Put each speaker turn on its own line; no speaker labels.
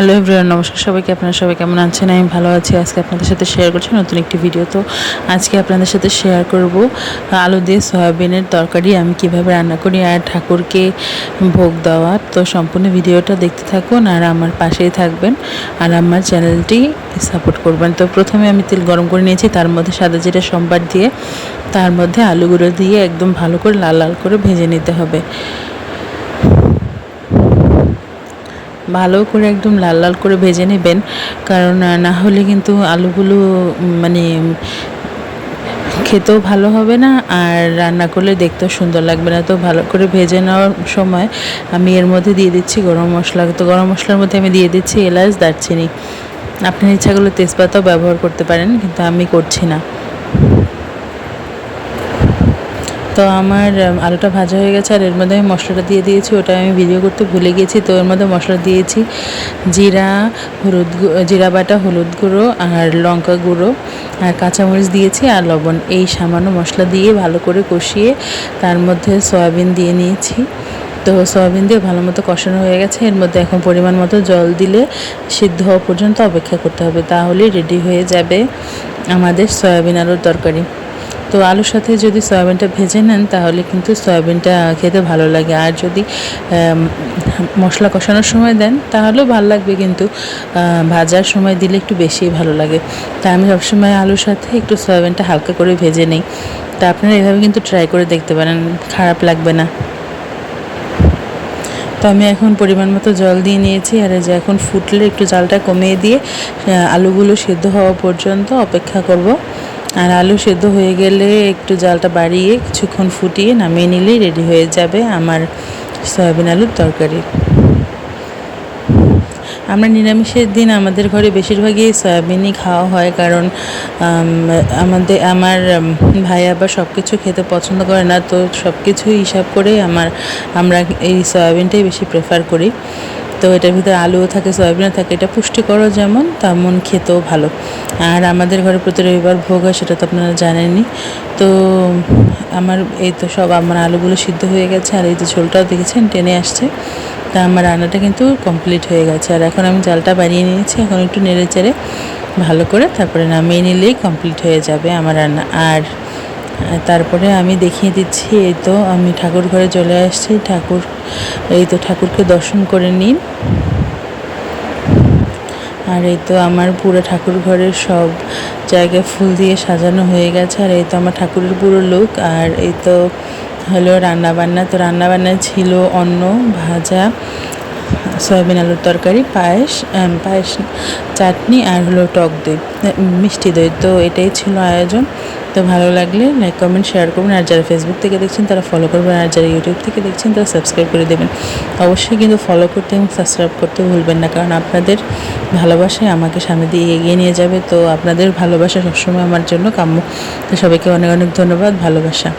Hello everyone, নমস্কার সবাইকে। আপনারা সবাই কেমন আছেন? আমি ভালো আছি। আজকে আপনাদের সাথে শেয়ার করছি নতুন একটি ভিডিও তো আজকে আপনাদের সাথে শেয়ার করব আলু দিয়ে সয়াবিনের তরকারি। আমি কীভাবে রান্না করি আর ঠাকুরকে ভোগ দেওয়া। তো সম্পূর্ণ ভিডিওটা দেখতে থাকুন আর আমার পাশেই থাকবেন আর আমার চ্যানেলটি সাপোর্ট করবেন। তো প্রথমে আমি তেল গরম করে নিয়েছি, তার মধ্যে সাদা জিরা সম্বার দিয়ে, তার মধ্যে আলুগুলো দিয়ে একদম ভালো করে লাল লাল করে ভেজে নিতে হবে। ভালো করে একদম লাল লাল করে ভেজে নেবেন। কারণ না হলে কিন্তু আলুগুলো মানে খেতেও ভালো হবে না আর রান্না করলে দেখতেও সুন্দর লাগবে না। তো ভালো করে ভেজে নেওয়ার সময় আমি এর মধ্যে দিয়ে দিচ্ছি গরম মশলা। তো গরম মশলার মধ্যে আমি দিয়ে দিচ্ছি এলাচ, দারচিনি। আপনার ইচ্ছাগুলো তেজপাতাও ব্যবহার করতে পারেন, কিন্তু আমি করছি না। তো আমার আলুটা ভাজা হয়ে গেছে আর এর মধ্যে আমি মশলাটা দিয়ে দিয়েছি, ওটা আমি ভিডিও করতে ভুলে গেছি তো এর মধ্যে মশলা দিয়েছি জিরা, হলুদ জিরা বাটা, হলুদ গুঁড়ো আর লঙ্কা গুঁড়ো আর কাঁচামরিচ দিয়েছি আর লবণ। এই সামান্য মশলা দিয়ে ভালো করে কষিয়ে তার মধ্যে সয়াবিন দিয়ে নিয়েছি। তো সয়াবিন দিয়ে ভালো মতো কষানো হয়ে গেছে, এর মধ্যে এখন পরিমাণ মতো জল দিলে সিদ্ধ হওয়া পর্যন্ত অপেক্ষা করতে হবে, তাহলেই রেডি হয়ে যাবে আমাদের সয়াবিন আলুর তরকারি। তো আলুর সাথে যদি সয়াবিনটা ভেজে নেন, তাহলে কিন্তু সয়াবিনটা খেতে ভালো লাগে। আর যদি মশলা কষানোর সময় দেন, তাহলেও ভালো লাগবে কিন্তু ভাজার সময় দিলে একটু বেশি ভালো লাগে। তা আমি সবসময় আলুর সাথে একটু সয়াবিনটা হালকা করে ভেজে নিই। তা আপনারা এভাবে কিন্তু ট্রাই করে দেখতে পারেন, খারাপ লাগবে না। তো আমি এখন পরিমাণ মতো জল দিয়ে নিয়েছি, আর যে এখন ফুটলে একটু জালটা কমিয়ে দিয়ে আলুগুলো সেদ্ধ হওয়া পর্যন্ত অপেক্ষা করব। আর আলু সেদ্ধ হয়ে গেলে একটু জালটা বাড়িয়ে কিছুক্ষণ ফুটিয়ে নামিয়ে নিলেই রেডি হয়ে যাবে আমার সয়াবিন আলুর তরকারি। আমরা নিরামিষের দিন আমাদের ঘরে বেশিরভাগই সয়াবিনই খাওয়া হয় কারণ আমাদের, আমার ভাই আবার সব কিছু খেতে পছন্দ করে না, তো সব কিছুই হিসাব করে আমার, আমরা এই সয়াবিনটাই বেশি প্রেফার করি। তো এটার ভিতরে আলুও থাকে, সয়াবিনও থাকে, এটা পুষ্টিকরও যেমন, তেমন খেতেও ভালো। আর আমাদের ঘরে প্রতি রবিবার ভোগ হয়, সেটা তো আপনারা জানেনই। তো আমার এই তো সব, আমার আলুগুলো সিদ্ধ হয়ে গেছে, আর এই যে ঝোলটাও দেখেছেন, টেনে আসছে। তা আমার রান্নাটা কিন্তু কমপ্লিট হয়ে গেছে। আর এখন আমি জালটা বাড়িয়ে নিয়েছি, এখন একটু নেড়ে চেড়ে ভালো করে, তারপরে নামিয়ে নিলেই কমপ্লিট হয়ে যাবে আমার রান্না। আর তারপরে আমি দেখিয়ে দিচ্ছি, এই তো আমি ঠাকুর ঘরে চলে আসছি। ঠাকুর, এই তো ঠাকুরকে দর্শন করে নিন। আর এই তো আমার পুরো ঠাকুর ঘরের সব জায়গায় ফুল দিয়ে সাজানো হয়ে গেছে। আর এই তো আমার ঠাকুরের পুরো লুক আর এই তো হলো রান্না বান্না তো রান্নাবান্না ছিল অন্ন, ভাজা, সয়াবিন আলুর তরকারি, পায়েস পায়েস চাটনি আর হলো টক দই, মিষ্টি দই। তো এটাই ছিল আয়োজন। তো ভালো লাগলে লাইক কমেন্ট শেয়ার করবেন। আর যারা ফেসবুক থেকে দেখছেন, তারা ফলো করবেন। আর যারা ইউটিউব থেকে দেখছেন, তারা সাবস্ক্রাইব করে দেবেন। অবশ্যই কিন্তু ফলো করতে এবং সাবস্ক্রাইব করতে ভুলবেন না, কারণ আপনাদের ভালোবাসায় আমাকে সামনে দিয়ে এগিয়ে নিয়ে যাবে। তো আপনাদের ভালোবাসা সবসময় আমার জন্য কাম্য। তো সবাইকে অনেক অনেক ধন্যবাদ। ভালোবাসা।